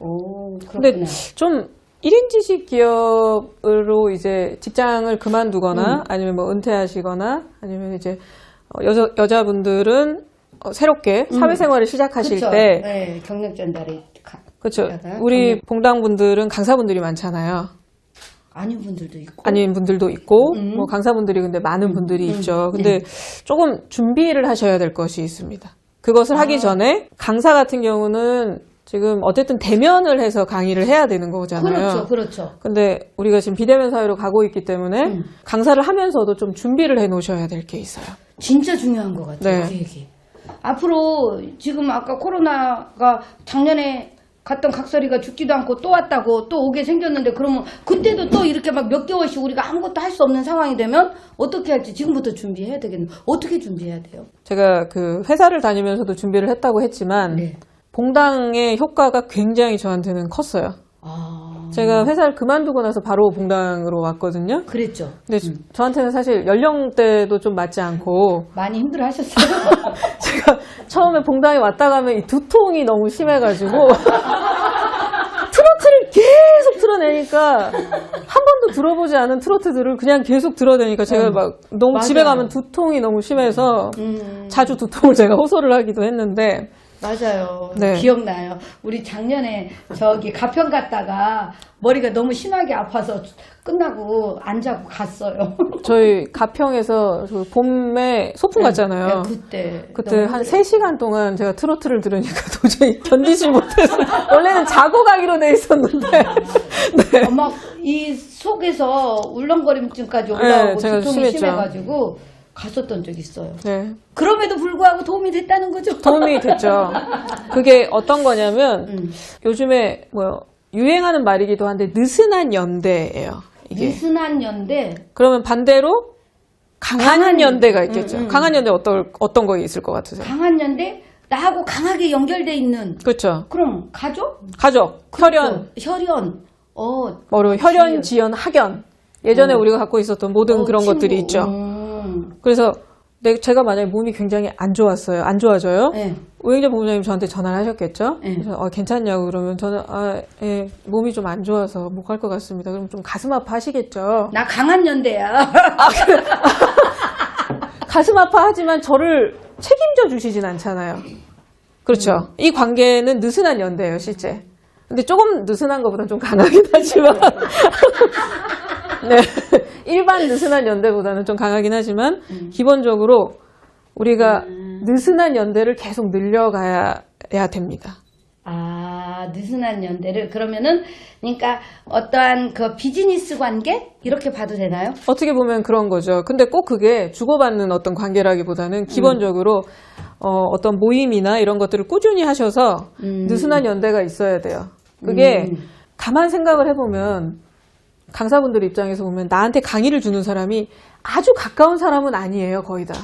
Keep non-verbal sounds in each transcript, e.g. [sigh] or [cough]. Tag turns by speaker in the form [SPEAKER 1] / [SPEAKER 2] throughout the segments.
[SPEAKER 1] 오,
[SPEAKER 2] 근데
[SPEAKER 1] 그렇구나.
[SPEAKER 2] 좀 1인 지식 기업으로 이제 직장을 그만두거나
[SPEAKER 1] 음.
[SPEAKER 2] 아니면 뭐 은퇴하시거나 아니면 이제 어, 여자, 여자분들은 어, 새롭게 사회생활을 시작하실
[SPEAKER 1] 음. 그쵸?
[SPEAKER 2] 때
[SPEAKER 1] 네, 경력 전달이 가-
[SPEAKER 2] 그렇죠. 우리
[SPEAKER 1] 경력-
[SPEAKER 2] 봉당분들은 강사분들이 많잖아요.
[SPEAKER 1] 아닌 분들도 있고.
[SPEAKER 2] 아닌 분들도 있고
[SPEAKER 1] 음.
[SPEAKER 2] 뭐 강사분들이 근데 많은 분들이
[SPEAKER 1] 음.
[SPEAKER 2] 있죠. 근데 조금 준비를 하셔야 될 것이 있습니다. 그것을
[SPEAKER 1] 아.
[SPEAKER 2] 하기 전에 강사 같은 경우는 지금 어쨌든 대면을 해서 강의를 해야 되는 거잖아요.
[SPEAKER 1] 그렇죠, 그렇죠.
[SPEAKER 2] 근데 우리가 지금 비대면 사회로 가고 있기 때문에
[SPEAKER 1] 음.
[SPEAKER 2] 강사를 하면서도 좀 준비를 해 놓으셔야 될 게 있어요.
[SPEAKER 1] 진짜 중요한 것 같아요.
[SPEAKER 2] 네.
[SPEAKER 1] 그 얘기. 앞으로 지금 아까 코로나가 작년에 갔던 각설이가 죽지도 않고 또 왔다고 또 오게 생겼는데 그러면 그때도 또 이렇게 막 몇 개월씩 우리가 아무것도 할 수 없는 상황이 되면 어떻게 할지 지금부터 준비해야 되겠네요. 어떻게 준비해야 돼요?
[SPEAKER 2] 제가 그 회사를 다니면서도 준비를 했다고 했지만
[SPEAKER 1] 네.
[SPEAKER 2] 봉당의 효과가 굉장히 저한테는 컸어요.
[SPEAKER 1] 아,
[SPEAKER 2] 제가 회사를 그만두고 나서 바로 봉당으로 왔거든요.
[SPEAKER 1] 그랬죠.
[SPEAKER 2] 근데 저한테는 사실 연령대도 좀 맞지 않고
[SPEAKER 1] 많이 힘들어 하셨어요. [laughs]
[SPEAKER 2] 제가 처음에 봉당에 왔다 가면 이 두통이 너무 심해가지고 [laughs] 트로트를 계속 틀어내니까 한 번도 들어보지 않은 트로트들을 그냥 계속 들어대니까 제가
[SPEAKER 1] 음.
[SPEAKER 2] 막 너무
[SPEAKER 1] 맞아요.
[SPEAKER 2] 집에 가면 두통이 너무 심해서
[SPEAKER 1] 음,
[SPEAKER 2] 자주 두통을 제가 호소를 하기도 했는데
[SPEAKER 1] 맞아요.
[SPEAKER 2] 네.
[SPEAKER 1] 기억나요. 우리 작년에 저기 가평 갔다가 머리가 너무 심하게 아파서 끝나고 안 자고 갔어요. [laughs]
[SPEAKER 2] 저희 가평에서 그 봄에 소풍 갔잖아요.
[SPEAKER 1] 네, 그때.
[SPEAKER 2] 그때
[SPEAKER 1] 너무
[SPEAKER 2] 한
[SPEAKER 1] 힘들었어요.
[SPEAKER 2] 3시간 동안 제가 트로트를 들으니까 [laughs] 도저히 견디지 못해서 [laughs] 원래는 자고 가기로 돼 있었는데 네.
[SPEAKER 1] 어, 막이 속에서 울렁거림증까지 올라오고
[SPEAKER 2] 네, 제가
[SPEAKER 1] 두통이
[SPEAKER 2] 심했죠.
[SPEAKER 1] 심해가지고 갔었던 적 있어요.
[SPEAKER 2] 네.
[SPEAKER 1] 그럼에도 불구하고 도움이 됐다는 거죠.
[SPEAKER 2] 도움이 됐죠. 그게 어떤 거냐면
[SPEAKER 1] 음.
[SPEAKER 2] 요즘에 뭐 유행하는 말이기도 한데 느슨한 연대예요. 이게
[SPEAKER 1] 느슨한 연대
[SPEAKER 2] 그러면 반대로 강한,
[SPEAKER 1] 강한
[SPEAKER 2] 연대가
[SPEAKER 1] 연-
[SPEAKER 2] 있겠죠.
[SPEAKER 1] 음, 음.
[SPEAKER 2] 강한 연대 어떤 어떤 거 있을 것 같으세요?
[SPEAKER 1] 강한 연대 나하고 강하게 연결돼 있는
[SPEAKER 2] 그렇죠.
[SPEAKER 1] 그럼 가족?
[SPEAKER 2] 가족, 혈연,
[SPEAKER 1] 혈연. 어,
[SPEAKER 2] 뭐로 혈연, 지연, 학연. 예전에
[SPEAKER 1] 어.
[SPEAKER 2] 우리가 갖고 있었던 모든
[SPEAKER 1] 어,
[SPEAKER 2] 그런
[SPEAKER 1] 친구.
[SPEAKER 2] 것들이 있죠.
[SPEAKER 1] 음.
[SPEAKER 2] 그래서 내, 제가 만약에 몸이 굉장히 안 좋았어요. 안 좋아져요.
[SPEAKER 1] 네.
[SPEAKER 2] 오영재 본부장님 저한테 전화를 하셨겠죠?
[SPEAKER 1] 네.
[SPEAKER 2] 그래서 어, 괜찮냐고 그러면 저는 아, 예, 몸이 좀 안 좋아서 못 갈 것 같습니다. 그럼 좀 가슴 아파 하시겠죠?
[SPEAKER 1] 나 강한 연대야. [laughs]
[SPEAKER 2] 가슴 아파 하지만 저를 책임져 주시진 않잖아요. 그렇죠.
[SPEAKER 1] 음.
[SPEAKER 2] 이 관계는 느슨한 연대예요, 실제. 근데 조금 느슨한 것보다 좀 강하긴 하지만 [laughs] 네. 일반 느슨한 연대보다는 좀 강하긴 하지만
[SPEAKER 1] 음.
[SPEAKER 2] 기본적으로 우리가 느슨한 연대를 계속 늘려가야 야 됩니다.
[SPEAKER 1] 아, 느슨한 연대를 그러면은 그러니까 어떠한 그 비즈니스 관계 이렇게 봐도 되나요?
[SPEAKER 2] 어떻게 보면 그런 거죠. 근데 꼭 그게 주고받는 어떤 관계라기보다는 기본적으로 어, 어떤 모임이나 이런 것들을 꾸준히 하셔서
[SPEAKER 1] 음.
[SPEAKER 2] 느슨한 연대가 있어야 돼요. 그게
[SPEAKER 1] 음.
[SPEAKER 2] 가만 생각을 해보면 강사분들 입장에서 보면 나한테 강의를 주는 사람이 아주 가까운 사람은 아니에요, 거의 다.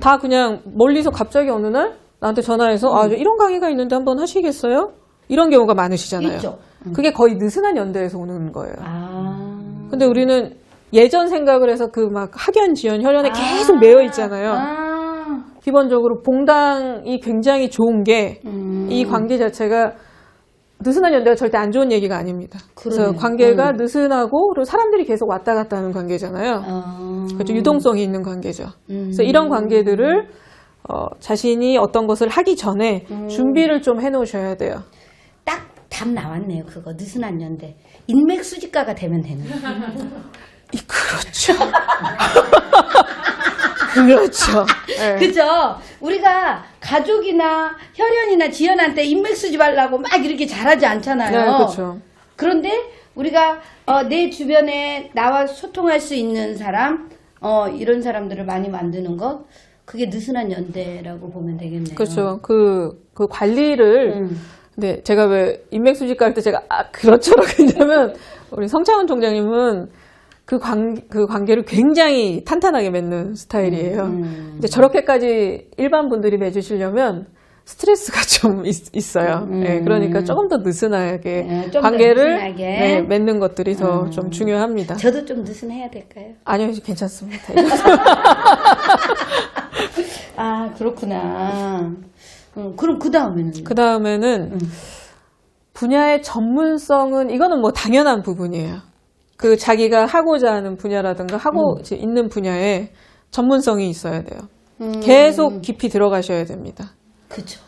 [SPEAKER 2] 다 그냥 멀리서 갑자기 어느 날 나한테 전화해서 아, 저 이런 강의가 있는데 한번 하시겠어요? 이런 경우가 많으시잖아요.
[SPEAKER 1] 있죠. 음.
[SPEAKER 2] 그게 거의 느슨한 연대에서 오는 거예요.
[SPEAKER 1] 아.
[SPEAKER 2] 근데 우리는 예전 생각을 해서 그 막 학연, 지연, 혈연에 계속 매여 있잖아요.
[SPEAKER 1] 아.
[SPEAKER 2] 기본적으로 봉당이 굉장히 좋은 게이
[SPEAKER 1] 음.
[SPEAKER 2] 관계 자체가 느슨한 연대가 절대 안 좋은 얘기가 아닙니다. 그래서
[SPEAKER 1] 그러네요.
[SPEAKER 2] 관계가
[SPEAKER 1] 음.
[SPEAKER 2] 느슨하고 그리고 사람들이 계속 왔다 갔다 하는 관계잖아요.
[SPEAKER 1] 아.
[SPEAKER 2] 그렇죠. 유동성이 있는 관계죠.
[SPEAKER 1] 음.
[SPEAKER 2] 그래서 이런 관계들을 어, 자신이 어떤 것을 하기 전에
[SPEAKER 1] 음.
[SPEAKER 2] 준비를 좀 해놓으셔야 돼요.
[SPEAKER 1] 딱 답 나왔네요. 그거 느슨한 연대. 인맥 수집가가 되면 되는.
[SPEAKER 2] 이, 그렇죠. [laughs] 그렇죠. [laughs] 네.
[SPEAKER 1] 그죠? 우리가 가족이나 혈연이나 지연한테 인맥 수집하려고 막 이렇게 잘하지 않잖아요.
[SPEAKER 2] 네, 그렇죠.
[SPEAKER 1] 그런데 우리가 어, 내 주변에 나와 소통할 수 있는 사람, 어, 이런 사람들을 많이 만드는 것, 그게 느슨한 연대라고 보면 되겠네요.
[SPEAKER 2] 그렇죠. 그, 그 관리를
[SPEAKER 1] 음.
[SPEAKER 2] 근데 제가 왜 인맥 수집가 할때 제가 아 그렇죠라고 했냐면 우리 성창훈 총장님은 그 관, 그 관계를 굉장히 탄탄하게 맺는 스타일이에요.
[SPEAKER 1] 음.
[SPEAKER 2] 근데 저렇게까지 일반 분들이 맺으시려면 스트레스가 [laughs] 좀 있, 어요
[SPEAKER 1] 음.
[SPEAKER 2] 그러니까 조금 더 느슨하게
[SPEAKER 1] 네, 좀더
[SPEAKER 2] 관계를
[SPEAKER 1] 느슨하게.
[SPEAKER 2] 네, 맺는 것들이 더
[SPEAKER 1] 음.
[SPEAKER 2] 좀 중요합니다.
[SPEAKER 1] 저도 좀 느슨해야 될까요?
[SPEAKER 2] 아니요, 괜찮습니다. [laughs]
[SPEAKER 1] 아, 그렇구나. 음, 그럼 그 다음에는?
[SPEAKER 2] 그 다음에는
[SPEAKER 1] 음.
[SPEAKER 2] 분야의 전문성은 이거는 뭐 당연한 부분이에요. 그 자기가 하고자 하는 분야라든가 하고 이제 있는 분야에 전문성이 있어야 돼요.
[SPEAKER 1] 음.
[SPEAKER 2] 계속 깊이 들어가셔야 됩니다.
[SPEAKER 1] 그쵸.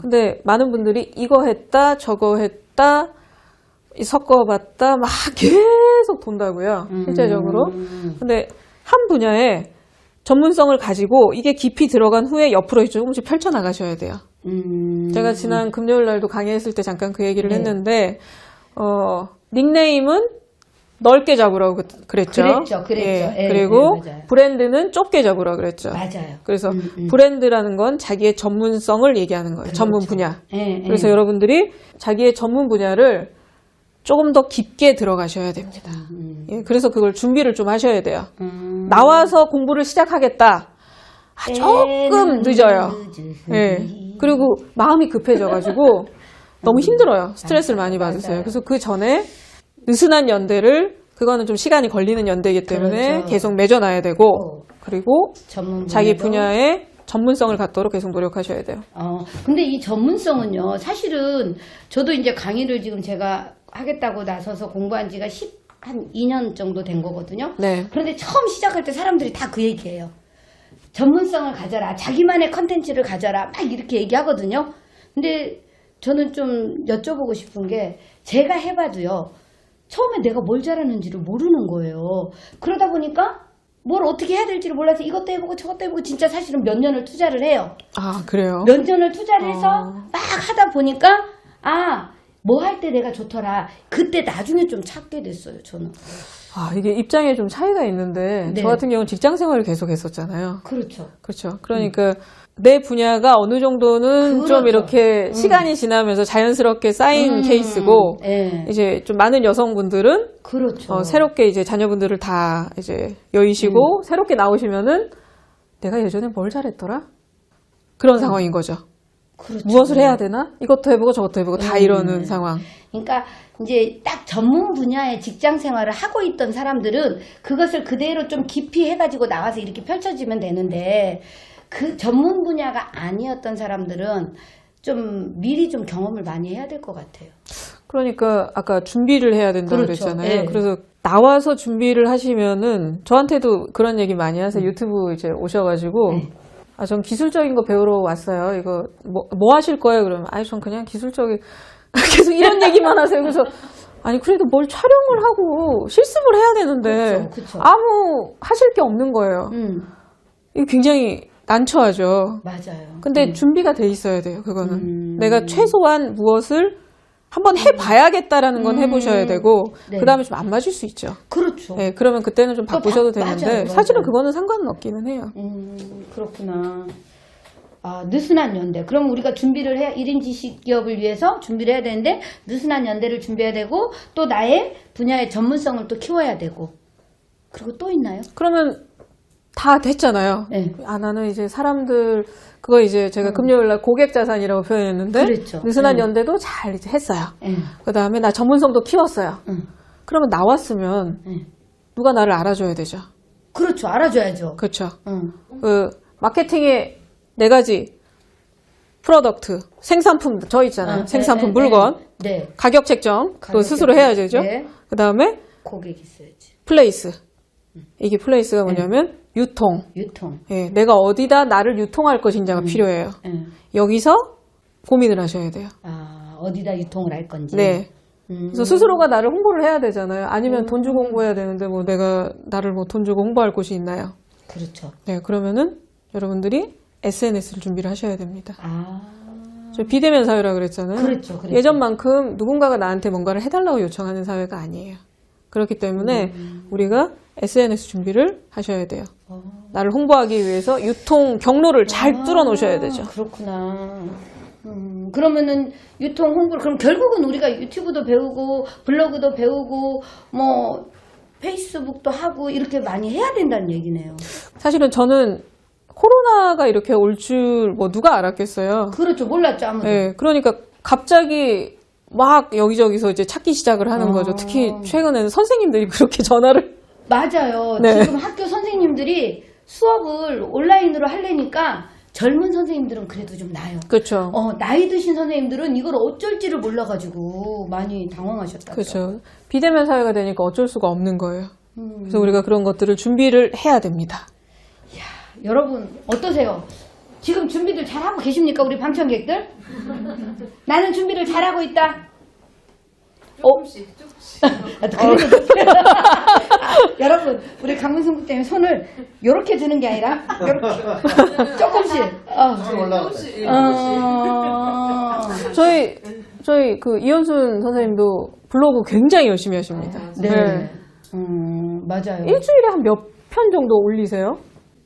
[SPEAKER 2] 근데 많은 분들이 이거 했다, 저거 했다, 이 섞어봤다, 막 계속 돈다고요. 실제적으로.
[SPEAKER 1] 음.
[SPEAKER 2] 근데 한 분야에 전문성을 가지고 이게 깊이 들어간 후에 옆으로 조금씩 펼쳐나가셔야 돼요.
[SPEAKER 1] 음.
[SPEAKER 2] 제가 지난 금요일 날도 강의했을 때 잠깐 그 얘기를
[SPEAKER 1] 네.
[SPEAKER 2] 했는데, 어, 닉네임은 넓게 잡으라고 그- 그랬죠.
[SPEAKER 1] 그랬죠, 그랬죠. 예,
[SPEAKER 2] 그리고
[SPEAKER 1] 예.
[SPEAKER 2] 브랜드는 좁게 잡으라고 그랬죠.
[SPEAKER 1] 맞아요.
[SPEAKER 2] 그래서
[SPEAKER 1] 음, 음.
[SPEAKER 2] 브랜드라는 건 자기의 전문성을 얘기하는 거예요. 전문
[SPEAKER 1] 그렇죠.
[SPEAKER 2] 분야.
[SPEAKER 1] 예, 예.
[SPEAKER 2] 그래서 여러분들이 자기의 전문 분야를 조금 더 깊게 들어가셔야 됩니다.
[SPEAKER 1] 음.
[SPEAKER 2] 예, 그래서 그걸 준비를 좀 하셔야 돼요.
[SPEAKER 1] 음.
[SPEAKER 2] 나와서 공부를 시작하겠다. 아, 조금 늦어요. 예. 그리고 마음이 급해져가지고 [laughs] 너무 힘들어요. 스트레스를 많이 받으세요. 그래서 그 전에 느슨한 연대를 그거는 좀 시간이 걸리는 연대이기 때문에
[SPEAKER 1] 그렇죠.
[SPEAKER 2] 계속 맺어놔야 되고 그리고
[SPEAKER 1] 전문
[SPEAKER 2] 자기. 분야에 전문성을 갖도록 계속 노력하셔야 돼요.
[SPEAKER 1] 어, 근데 이 전문성은요, 사실은 저도 이제 강의를 지금 제가 하겠다고 나서서 공부한 지가 10, 한 2년 정도 된 거거든요.
[SPEAKER 2] 네.
[SPEAKER 1] 그런데 처음 시작할 때 사람들이 다 그 얘기예요. 전문성을 가져라. 자기만의 컨텐츠를 가져라. 막 이렇게 얘기하거든요. 근데 저는 좀 여쭤보고 싶은 게 제가 해봐도요. 처음에 내가 뭘 잘하는지를 모르는 거예요. 그러다 보니까 뭘 어떻게 해야 될지를 몰라서 이것도 해보고 저것도 해보고 진짜 사실은 몇 년을 투자를 해요.
[SPEAKER 2] 아, 그래요?
[SPEAKER 1] 몇 년을 투자를 해서
[SPEAKER 2] 어.
[SPEAKER 1] 막 하다 보니까 아, 뭐 할 때 내가 좋더라. 그때 나중에 좀 찾게 됐어요, 저는.
[SPEAKER 2] 아, 이게 입장에 좀 차이가 있는데
[SPEAKER 1] 네.
[SPEAKER 2] 저 같은 경우는 직장 생활을 계속 했었잖아요.
[SPEAKER 1] 그렇죠.
[SPEAKER 2] 그렇죠. 그러니까 내 분야가 어느 정도는
[SPEAKER 1] 그렇죠.
[SPEAKER 2] 좀 이렇게 시간이 지나면서 자연스럽게 쌓인
[SPEAKER 1] 음,
[SPEAKER 2] 케이스고
[SPEAKER 1] 예.
[SPEAKER 2] 이제 좀 많은 여성분들은
[SPEAKER 1] 그렇죠.
[SPEAKER 2] 어, 새롭게 이제 자녀분들을 다 이제 여의시고
[SPEAKER 1] 음.
[SPEAKER 2] 새롭게 나오시면은 내가 예전에 뭘 잘했더라? 그런 상황인 거죠.
[SPEAKER 1] 그렇죠.
[SPEAKER 2] 무엇을 해야 되나? 이것도 해보고 저것도 해보고 다
[SPEAKER 1] 음.
[SPEAKER 2] 이러는 상황.
[SPEAKER 1] 그러니까 이제 딱 전문 분야의 직장 생활을 하고 있던 사람들은 그것을 그대로 좀 깊이 해가지고 나와서 이렇게 펼쳐지면 되는데 그 전문 분야가 아니었던 사람들은 좀 미리 좀 경험을 많이 해야 될 것 같아요.
[SPEAKER 2] 그러니까 아까 준비를 해야 된다고
[SPEAKER 1] 그렇죠.
[SPEAKER 2] 그랬잖아요.
[SPEAKER 1] 예.
[SPEAKER 2] 그래서 나와서 준비를 하시면은 저한테도 그런 얘기 많이 하세요. 유튜브 이제 오셔가지고
[SPEAKER 1] 네.
[SPEAKER 2] 아, 전 기술적인 거 배우러 왔어요. 이거 뭐, 뭐 하실 거예요? 그러면 아니, 전 그냥 기술적인 [laughs] 계속 이런 얘기만 하세요. 그래서 아니 그래도 뭘 촬영을 하고 실습을 해야 되는데
[SPEAKER 1] 그렇죠, 그렇죠.
[SPEAKER 2] 아무 하실 게 없는 거예요.
[SPEAKER 1] 음,
[SPEAKER 2] 이거 굉장히 난처하죠.
[SPEAKER 1] 맞아요.
[SPEAKER 2] 근데 준비가 돼 있어야 돼요. 그거는
[SPEAKER 1] 음.
[SPEAKER 2] 내가 최소한 무엇을 한번 해봐야겠다라는 건 해보셔야 되고
[SPEAKER 1] 네.
[SPEAKER 2] 그 다음에 좀 안 맞을 수 있죠.
[SPEAKER 1] 그렇죠.
[SPEAKER 2] 네, 그러면 그때는
[SPEAKER 1] 좀또
[SPEAKER 2] 바꾸셔도
[SPEAKER 1] 바-
[SPEAKER 2] 되는데
[SPEAKER 1] 맞아요,
[SPEAKER 2] 사실은
[SPEAKER 1] 맞아요.
[SPEAKER 2] 그거는 상관은 없기는 해요.
[SPEAKER 1] 음, 그렇구나. 아, 느슨한 연대. 그럼 우리가 준비를 해, 1인 지식 기업을 위해서 준비를 해야 되는데, 느슨한 연대를 준비해야 되고, 또 나의 분야의 전문성을 또 키워야 되고. 그리고 또 있나요?
[SPEAKER 2] 그러면 다 됐잖아요.
[SPEAKER 1] 네.
[SPEAKER 2] 아 나는 이제 사람들 그거 이제 제가 금요일 날 고객 자산이라고 표현했는데
[SPEAKER 1] 음. 그랬죠.
[SPEAKER 2] 느슨한
[SPEAKER 1] 음.
[SPEAKER 2] 연대도 잘 이제 했어요.
[SPEAKER 1] 예.
[SPEAKER 2] 그 다음에 나 전문성도 키웠어요.
[SPEAKER 1] 응.
[SPEAKER 2] 그러면 나왔으면
[SPEAKER 1] 예.
[SPEAKER 2] 누가 나를 알아줘야 되죠.
[SPEAKER 1] 그렇죠. 알아줘야죠.
[SPEAKER 2] 그렇죠.
[SPEAKER 1] 응.
[SPEAKER 2] 그 마케팅의 네 가지 프로덕트 생산품 저 있잖아요.
[SPEAKER 1] 어,
[SPEAKER 2] 생산품
[SPEAKER 1] 네,
[SPEAKER 2] 물건
[SPEAKER 1] 네. 네.
[SPEAKER 2] 가격 책정 또
[SPEAKER 1] 가격
[SPEAKER 2] 스스로
[SPEAKER 1] 책정.
[SPEAKER 2] 해야 되죠.
[SPEAKER 1] 네.
[SPEAKER 2] 그 다음에
[SPEAKER 1] 고객 있어야지.
[SPEAKER 2] 플레이스 이게 플레이스가 뭐냐면 유통.
[SPEAKER 1] 유통.
[SPEAKER 2] 예, 내가 어디다 나를 유통할 것인지가 필요해요.
[SPEAKER 1] 예.
[SPEAKER 2] 여기서 고민을 하셔야 돼요.
[SPEAKER 1] 아, 어디다 유통을 할 건지.
[SPEAKER 2] 네.
[SPEAKER 1] 음.
[SPEAKER 2] 그래서 스스로가 나를 홍보를 해야 되잖아요. 아니면 돈 주고 홍보해야 되는데 뭐 내가 나를 뭐 돈 주고 홍보할 곳이 있나요?
[SPEAKER 1] 그렇죠.
[SPEAKER 2] 네, 그러면은 여러분들이 SNS를 준비를 하셔야 됩니다.
[SPEAKER 1] 아.
[SPEAKER 2] 저 비대면 사회라 그랬잖아요.
[SPEAKER 1] 그랬죠, 그랬죠.
[SPEAKER 2] 예전만큼 누군가가 나한테 뭔가를 해달라고 요청하는 사회가 아니에요. 그렇기 때문에
[SPEAKER 1] 음.
[SPEAKER 2] 우리가 SNS 준비를 하셔야 돼요.
[SPEAKER 1] 어.
[SPEAKER 2] 나를 홍보하기 위해서 유통 경로를 잘 뚫어 놓으셔야 되죠.
[SPEAKER 1] 아, 그렇구나. 음, 그러면은 유통 홍보를 그럼 결국은 우리가 유튜브도 배우고 블로그도 배우고 뭐 페이스북도 하고 이렇게 많이 해야 된다는 얘기네요.
[SPEAKER 2] 사실은 저는 코로나가 이렇게 올 줄 뭐 누가 알았겠어요.
[SPEAKER 1] 그렇죠. 몰랐죠 아무도.
[SPEAKER 2] 네, 그러니까 갑자기 막 여기저기서 이제 찾기 시작을 하는
[SPEAKER 1] 아.
[SPEAKER 2] 거죠. 특히 최근에는 선생님들이 그렇게 전화를
[SPEAKER 1] 맞아요.
[SPEAKER 2] 네.
[SPEAKER 1] 지금 학교 선 생님들이 수업을 온라인으로 하려니까 젊은 선생님들은 그래도 좀 나아요.
[SPEAKER 2] 그렇죠.
[SPEAKER 1] 어, 나이 드신 선생님들은 이걸 어쩔지를 몰라가지고 많이 당황하셨다죠.
[SPEAKER 2] 그렇죠. 비대면 사회가 되니까 어쩔 수가 없는 거예요.
[SPEAKER 1] 음.
[SPEAKER 2] 그래서 우리가 그런 것들을 준비를 해야 됩니다.
[SPEAKER 1] 여러분 어떠세요? 지금 준비들 잘하고 계십니까 우리 방청객들? 나는 준비를 잘하고 있다.
[SPEAKER 3] 조금씩 조금씩. [laughs]
[SPEAKER 1] 아, 그래도 아, [laughs] [laughs] 여러분 우리 강민승국 때문에 손을 이렇게 드는 게 아니라 이렇게 [laughs] 조금씩. 어.
[SPEAKER 3] 조금씩.
[SPEAKER 1] 어.
[SPEAKER 2] 저희 저희 그 이현순 선생님도 블로그 굉장히 열심히 하십니다.
[SPEAKER 1] 네. 음, 맞아요.
[SPEAKER 2] 일주일에 한 몇 편 정도 올리세요?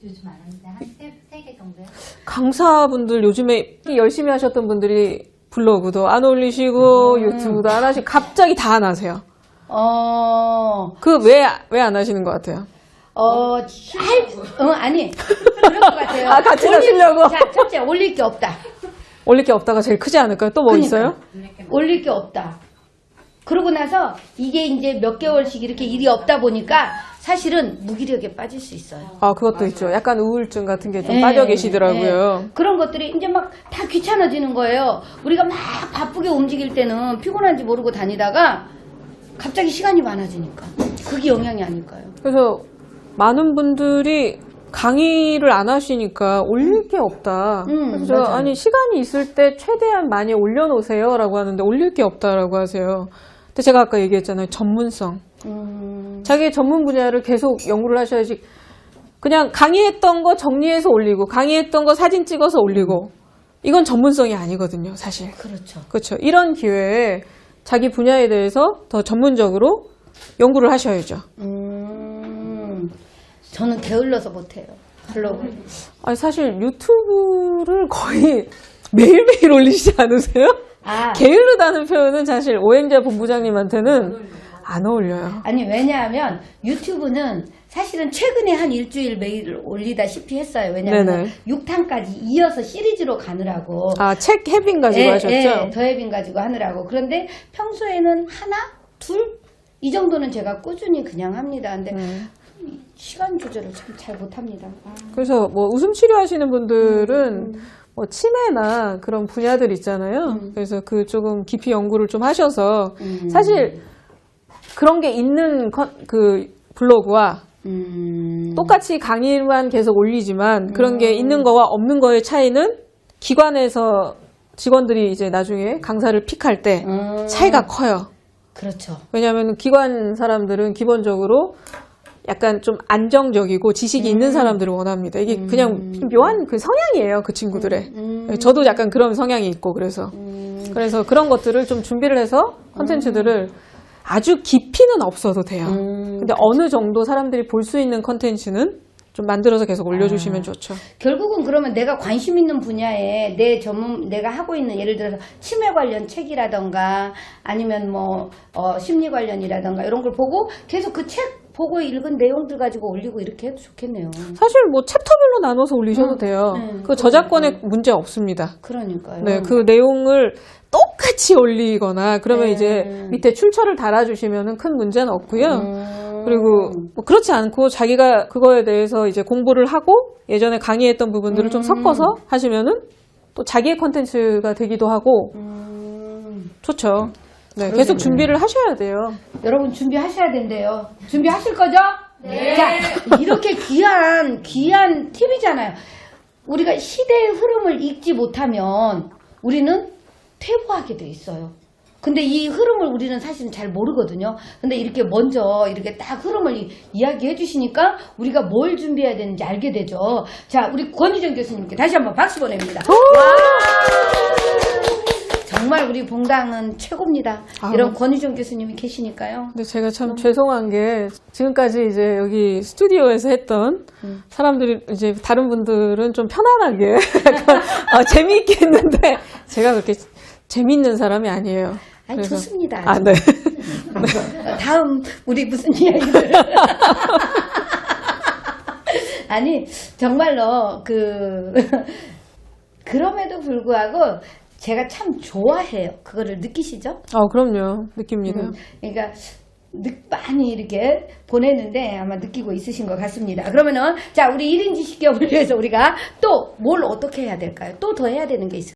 [SPEAKER 4] 요즘 안 합니다. 한세개 정도요?
[SPEAKER 2] 강사분들 요즘에 열심히 하셨던 분들이 블로그도 안 올리시고 유튜브도 안 하시고 갑자기 다 안 하세요.
[SPEAKER 1] 어,
[SPEAKER 2] 그 왜 왜 안 하시는 것 같아요?
[SPEAKER 1] 어, 할, 어, 아니. 그럴 것 같아요. [laughs]
[SPEAKER 2] 아, 같이
[SPEAKER 1] 올릴-
[SPEAKER 2] 하시려고?
[SPEAKER 1] 자, 첫째, 올릴 게 없다.
[SPEAKER 2] 올릴 게 없다가 제일 크지 않을까요? 또뭐
[SPEAKER 1] 그러니까.
[SPEAKER 2] 있어요?
[SPEAKER 1] 올릴 게 없다. 그러고 나서 이게 이제 몇 개월씩 이렇게 일이 없다 보니까 사실은 무기력에 빠질 수 있어요.
[SPEAKER 2] 아 그것도 있죠. 약간 우울증 같은 게 좀
[SPEAKER 1] 예,
[SPEAKER 2] 빠져 계시더라고요.
[SPEAKER 1] 예. 그런 것들이 이제 막 다 귀찮아지는 거예요. 우리가 막 바쁘게 움직일 때는 피곤한지 모르고 다니다가 갑자기 시간이 많아지니까. 그게 영향이 아닐까요?
[SPEAKER 2] 그래서 많은 분들이 강의를 안 하시니까 올릴 게 없다.
[SPEAKER 1] 음,
[SPEAKER 2] 그래서 제가
[SPEAKER 1] 맞아요.
[SPEAKER 2] 아니 시간이 있을 때 최대한 많이 올려놓으세요라고 하는데 올릴 게 없다라고 하세요. 근데 제가 아까 얘기했잖아요. 전문성.
[SPEAKER 1] 음,
[SPEAKER 2] 자기 전문 분야를 계속 연구를 하셔야지. 그냥 강의했던 거 정리해서 올리고 강의했던 거 사진 찍어서 올리고 이건 전문성이 아니거든요, 사실.
[SPEAKER 1] 그렇죠.
[SPEAKER 2] 그렇죠. 이런 기회에 자기 분야에 대해서 더 전문적으로 연구를 하셔야죠.
[SPEAKER 1] 음, 저는 게을러서 못해요. 블로그.
[SPEAKER 2] 아니, 사실 유튜브를 거의 매일매일 올리시지 않으세요?
[SPEAKER 1] 아,
[SPEAKER 2] 게을르다는 표현은 사실 오행자 본부장님한테는 안 어울려요.
[SPEAKER 1] 아니 왜냐하면 유튜브는 사실은 최근에 한 일주일 매일 올리다시피 했어요. 왜냐하면
[SPEAKER 2] 네네.
[SPEAKER 1] 6탄까지 이어서 시리즈로 가느라고.
[SPEAKER 2] 아, 책 해빙 가지고
[SPEAKER 1] 예,
[SPEAKER 2] 하셨죠?
[SPEAKER 1] 예, 더해빙 가지고 하느라고. 그런데 평소에는 하나, 둘 이 정도는 제가 꾸준히 그냥 합니다. 근데
[SPEAKER 2] 음.
[SPEAKER 1] 시간 조절을 참 잘 못합니다. 아,
[SPEAKER 2] 그래서 뭐 웃음 치료하시는 분들은 뭐 치매나 그런 분야들 있잖아요. 그래서 그 조금 깊이 연구를 좀 하셔서
[SPEAKER 1] 음.
[SPEAKER 2] 사실 그런 게 있는 컨- 그 블로그와
[SPEAKER 1] 음,
[SPEAKER 2] 똑같이 강의만 계속 올리지만 그런 게 있는 거와 없는 거의 차이는 기관에서 직원들이 이제 나중에 강사를 픽할 때
[SPEAKER 1] 음,
[SPEAKER 2] 차이가 커요.
[SPEAKER 1] 그렇죠.
[SPEAKER 2] 왜냐하면 기관 사람들은 기본적으로 약간 좀 안정적이고 지식이 있는 사람들을 원합니다. 이게 그냥 묘한 그 성향이에요, 그 친구들의.
[SPEAKER 1] 음,
[SPEAKER 2] 저도 약간 그런 성향이 있고 그래서.
[SPEAKER 1] 음,
[SPEAKER 2] 그래서 그런 것들을 좀 준비를 해서 컨텐츠들을 아주 깊이는 없어도 돼요.
[SPEAKER 1] 음,
[SPEAKER 2] 근데 어느 정도 사람들이 볼 수 있는 컨텐츠는 좀 만들어서 계속 올려주시면 좋죠.
[SPEAKER 1] 결국은 그러면 내가 관심 있는 분야에 내 전문 내가 하고 있는 예를 들어서 치매 관련 책이라던가 아니면 뭐 어, 심리 관련이라던가 이런 걸 보고 계속 그 책 보고 읽은 내용들 가지고 올리고 이렇게 해도 좋겠네요.
[SPEAKER 2] 사실 뭐 챕터별로 나눠서 올리셔도
[SPEAKER 1] 음,
[SPEAKER 2] 돼요.
[SPEAKER 1] 네,
[SPEAKER 2] 그 저작권에 문제 없습니다.
[SPEAKER 1] 그러니까요.
[SPEAKER 2] 네, 그 내용을 똑같이 올리거나 그러면
[SPEAKER 1] 네.
[SPEAKER 2] 이제 밑에 출처를 달아주시면은 큰 문제는 없고요.
[SPEAKER 1] 음,
[SPEAKER 2] 그리고 뭐 그렇지 않고 자기가 그거에 대해서 이제 공부를 하고 예전에 강의했던 부분들을 좀
[SPEAKER 1] 음.
[SPEAKER 2] 섞어서 하시면은 또 자기의 컨텐츠가 되기도 하고
[SPEAKER 1] 음,
[SPEAKER 2] 좋죠. 네. 계속 준비를 하셔야 돼요.
[SPEAKER 1] 여러분 준비하셔야 된대요. 준비하실 거죠? 네. 자, 이렇게 귀한 귀한 팁이잖아요. 우리가 시대의 흐름을 읽지 못하면 우리는 퇴보하게 돼 있어요. 근데 이 흐름을 우리는 사실은 잘 모르거든요. 근데 이렇게 먼저 이렇게 딱 흐름을 이- 이야기해 주시니까 우리가 뭘 준비해야 되는지 알게 되죠. 자, 우리 권희정 교수님께 다시 한번 박수 보냅니다. 정말 우리 봉당은 최고입니다.
[SPEAKER 2] 아우.
[SPEAKER 1] 이런 권희정 교수님이 계시니까요.
[SPEAKER 2] 근데 제가 참 죄송한 게 지금까지 이제 여기 스튜디오에서 했던
[SPEAKER 1] 음.
[SPEAKER 2] 사람들이 이제 다른 분들은 좀 편안하게 약간 어, [laughs] 재미있게 했는데 제가 그렇게 재미있는 사람이 아니에요.
[SPEAKER 1] 아니
[SPEAKER 2] 그래서-
[SPEAKER 1] 좋습니다.
[SPEAKER 2] 아, 네.
[SPEAKER 1] 어, 다음 우리 무슨 이야기를 [laughs] 아니 정말로 그 그럼에도 불구하고 제가 참 좋아해요. 그거를 느끼시죠?
[SPEAKER 2] 어, 그럼요. 느낍니다.
[SPEAKER 1] 음, 그러니까 느- 많이 이렇게 보냈는데 아마 느끼고 있으신 것 같습니다. 그러면은 자 우리 1인 지식경을 위해서 우리가 또 뭘 어떻게 해야 될까요? 또 더 해야 되는 게 있어요.